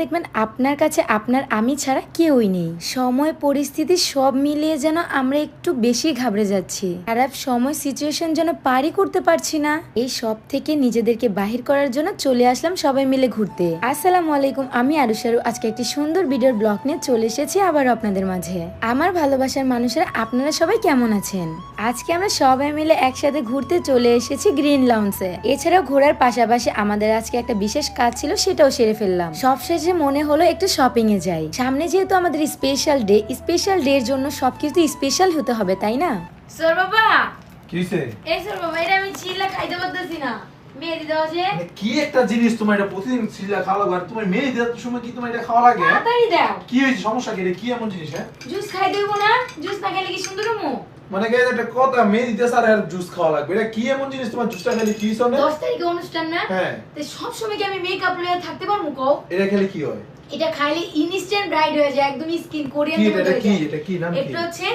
দেখবেন আপনার কাছে, আপনার আমি ছাড়া কেউই নেই। সময়, পরিস্থিতি সব মিলিয়ে যেন আমরা একটু বেশি ঘাবড়ে যাচ্ছি। খারাপ সময় সিচুয়েশন যেন পারি করতে পারছি না। এই সব থেকে নিজেদেরকে বাহির করার জন্য চলে আসলাম সবাই মিলে ঘুরতে। আসসালামু আলাইকুম, আমি আরুষারু আজকে একটি সুন্দর ভিডিওর ব্লগ নিয়ে চলে এসেছি আবার আপনাদের মাঝে। আমার ভালোবাসার মানুষেরা, আপনারা সবাই কেমন আছেন? আজকে আমরা সবাই মিলে একসাথে ঘুরতে চলে এসেছি গ্রিন লাউন্সে এছাড়াও ঘোরার পাশাপাশি আমাদের আজকে একটা বিশেষ কাজ ছিল, সেটাও সেরে ফেললাম। সবশেষে মনে হলো একটু শপিং এ যাই। সামনে যেহেতু আমাদের স্পেশাল ডে স্পেশাল ডে এর জন্য সবকিছু স্পেশাল হতে হবে তাই না? সর বাবা! কিসে এই সর বাবা এটা আমি চিল্লা খাইতে পারতেছি না। মেহেদি মানে কি একটা জিনিস তোমার এটা প্রতিদিন সিলা খাওয়া লাগে? আর তোমার মেয়ে দেওয়ার সময় কি তোমার এটা খাওয়া লাগে? তাড়াতাড়ি দাও। কি হয়েছে সমস্যা কি এটা কি এমন জিনিস হ্যাঁ? জুস খাই দেবো না? জুস না খেলে কি সুন্দর মো মানে গাইজ একটা কথা মেয়ে দিতে স্যার আর জুস খাওয়া লাগবে। এটা কি এমন জিনিস? তোমার জুসটা খেলে কি শোনে? দশ তারিখে অনুষ্ঠান না? হ্যাঁ। তো সব সময় কি আমি মেকআপ লয়ে থাকতে পারব কও? এটা খেলে কি হয়? এটা খাইলে ইনস্ট্যান্ট ব্রাইট হয়ে যায় একদম স্কিন কোরিয়ান কি এটা কি? এটা কি? নাম কি? এটা হচ্ছে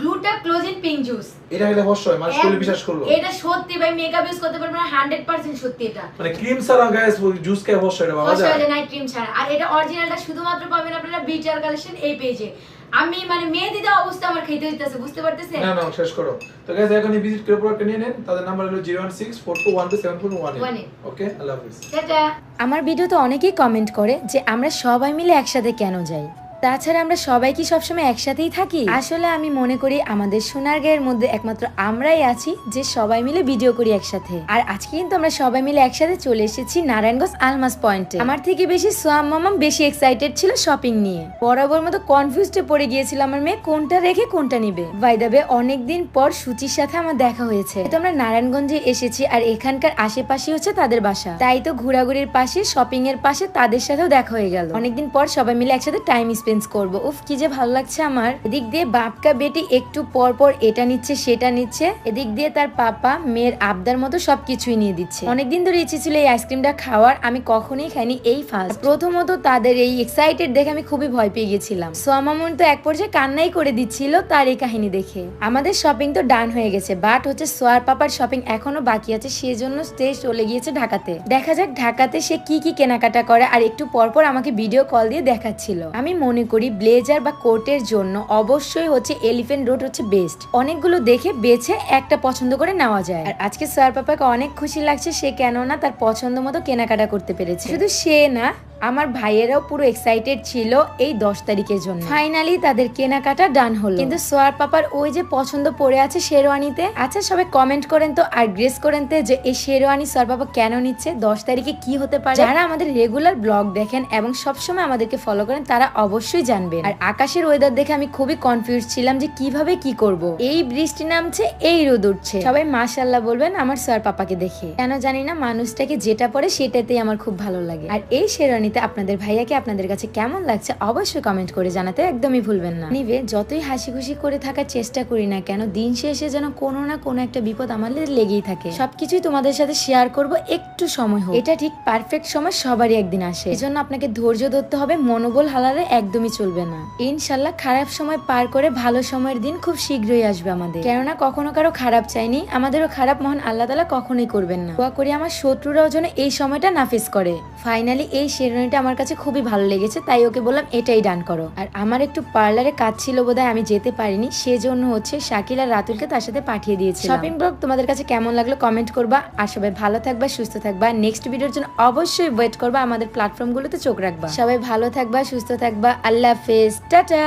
গ্লুটা ক্লোজিন পিঙ্ক জুস এটা খেলে হয় মানুষ করলে বিশ্বাস করল। এটা সত্যি ভাই মেকআপ ইউজ করতে পারবে না 100% সত্যি এটা। মানে ক্রিম ছাড়া গাইজ জুস খেয়ে হর্ষ এটা বাবা যায় যে। নাইট ক্রিম ছাড়া। আর এটা অরিজিনালটা শুধুমাত্র পাবেন আপনারা বিটার কালেকশন এই পেজে আমি মানে মেয়ে দিদা অবস্থা আমার খেতে হইতাছে বুঝতে পারতেছেন? না না শেষ করো। তো गाइस এখন এই ভিজিট করে প্রোডাক্ট নিয়ে নেন। তাদের নাম্বার হলো zero one six four two one two seven four one. One okay আল্লাহ হাফিজ। টাটা। আমার ভিডিওতে অনেকেই কমেন্ট করে যে আমরা সবাই মিলে একসাথে কেন যাই? তাছাড়া আমরা সবাই কি সবসময় একসাথেই থাকি? আসলে আমি মনে করি আমাদের সোনারগাঁয়ের মধ্যে একমাত্র আমরাই আছি, যে সবাই মিলে ভিডিও করি একসাথে। আর আজকে কিন্তু আমরা সবাই মিলে একসাথে চলে এসেছি নারায়ণগঞ্জ আলমাস পয়েন্টে। আমার থেকে বেশি সোয়াম মামাম বেশি এক্সাইটেড ছিল শপিং নিয়ে। বরাবর মতো কনফিউজডে পড়ে গিয়েছিল আমার মেয়ে, কোনটা রেখে কোনটা নিবে? বাইদাবে অনেকদিন পর সুচির সাথে আমার দেখা হয়েছে। তো আমরা নারায়ণগঞ্জে এসেছি আর এখানকার আশেপাশে হচ্ছে তাদের বাসা। তাই তো ঘোরাঘুরির পাশে শপিং এর পাশে তাদের সাথেও দেখা হয়ে গেল। অনেকদিন পর সবাই মিলে একসাথে টাইম করব। উফ, কি যে ভালো লাগছে আমার। এদিক দিয়ে বাপকা বেটি একটু পর পর এটা নিচ্ছে, সেটা নিচ্ছে। এদিক দিয়ে তার পাপা, মেয়ের আবদার মতো সবকিছুই নিয়ে দিচ্ছে। অনেকদিন ধরে ইচ্ছে ছিল এই আইসক্রিমটা খাওয়ার, আমি কখনোই খাইনি এই ফার্স্ট প্রথমত তাদের এই এক্সাইটেড দেখে আমি খুবই ভয় পেয়ে গেছিলাম। সোয়ামামুন তো এক পর্যায়ে কান্নাই করে দিচ্ছিল তার এই কাহিনী দেখে। আমাদের শপিং তো ডান হয়ে গেছে বাট হচ্ছে সোয়ার পাপার শপিং এখনও বাকি আছে, সেজন্য সে চলে গিয়েছে ঢাকাতে। দেখা যাক ঢাকাতে সে কি কি কেনাকাটা করে, আর একটু পরপর আমাকে ভিডিও কল দিয়ে দেখাচ্ছিল। আমি মনে করি ব্লেজার বা কোটের জন্য অবশ্যই হচ্ছে এলিফেন্ট রোড হচ্ছে বেস্ট অনেকগুলো দেখে বেছে একটা পছন্দ করে নেওয়া যায়। আর আজকে সোয়ার পাপাকে অনেক খুশি লাগছে, সে কেন না তার পছন্দ মতো কেনাকাটা করতে পেরেছে। শুধু সে না আমার ভাইয়েরাও পুরো এক্সাইটেড ছিল এই দশ তারিখের জন্য। ফাইনালি তাদের কেনাকাটা ডান হলো। কিন্তু সোয়ার পাপার ওই যে পছন্দ পড়ে আছে শেরওয়ানিতে আচ্ছা সবাই কমেন্ট করেন তো আর গ্রেস করেন তো যে এই শেরওয়ানি সোয়ার পাপা কেন নিচ্ছে, দশ তারিখে কি হতে পারে? যারা আমাদের রেগুলার ব্লগ দেখেন এবং সবসময় আমাদেরকে ফলো করেন, তারা অবশ্যই জানবেন। আর আকাশের ওয়েদার দেখে আমি খুবই কনফিউজ ছিলাম যে কীভাবে কি করব। এই বৃষ্টি নামছে, এই রোদ উঠছে। সবাই মাশাল্লাহ বলবেন আমার সোয়ার পাপাকে দেখে। কেন জানি না মানুষটাকে যেটা পরে সেটাতেই আমার খুব ভালো লাগে। আর এই শেরওয়ানিতে আপনাদের ভাইয়াকে আপনাদের কাছে কেমন লাগছে অবশ্যই কমেন্ট করে জানাতে একদমই ভুলবেন না। নিবে, যতই হাসি খুশি করে থাকার চেষ্টা করি না কেন, দিন শেষে যেন কোনো না কোনো একটা বিপদ আমাদের লেগেই থাকে। সবকিছুই তোমাদের সাথে শেয়ার করব একটু সময় হোক। এটা ঠিক পারফেক্ট সময় সবারই একদিন আসে। এই জন্য আপনাকে ধৈর্য ধরতে হবে, মনোবল হালালে একদমই চলবে না। ইনশাল্লাহ খারাপ সময় পার করে ভালো সময়ের দিন খুব শীঘ্রই আসবে আমাদের। কেননা কখনো কারও খারাপ চাইনি, আমাদেরও খারাপ মহান আল্লাহ তালা কখনোই করবেন না। দোয়া করি আমার শত্রুরাও যেন এই সময়টা নাফিস করে। ফাইনালি এই শেরওয়ানিটা আমার কাছে খুবই ভালো লেগেছে তাই ওকে বললাম এটাই ডান করো। আর আমার একটু পার্লারে কাজ ছিল বোধহয় আমি যেতে পারিনি সেজন্য হচ্ছে শাকিল আর রাতুলকে তার সাথে পাঠিয়ে দিয়েছি শপিং ব্লগ তোমাদের কাছে কেমন লাগল কমেন্ট করবা। আর সবাই ভালো থাকবা সুস্থ থাকবা। নেক্সট ভিডিওর জন্য অবশ্যই ওয়েট করবা আমাদের প্ল্যাটফর্মগুলোতে চোখ রাখবা। সবাই ভালো থাকবা সুস্থ থাকবা। আল্লাহ হাফেজ। টাটা!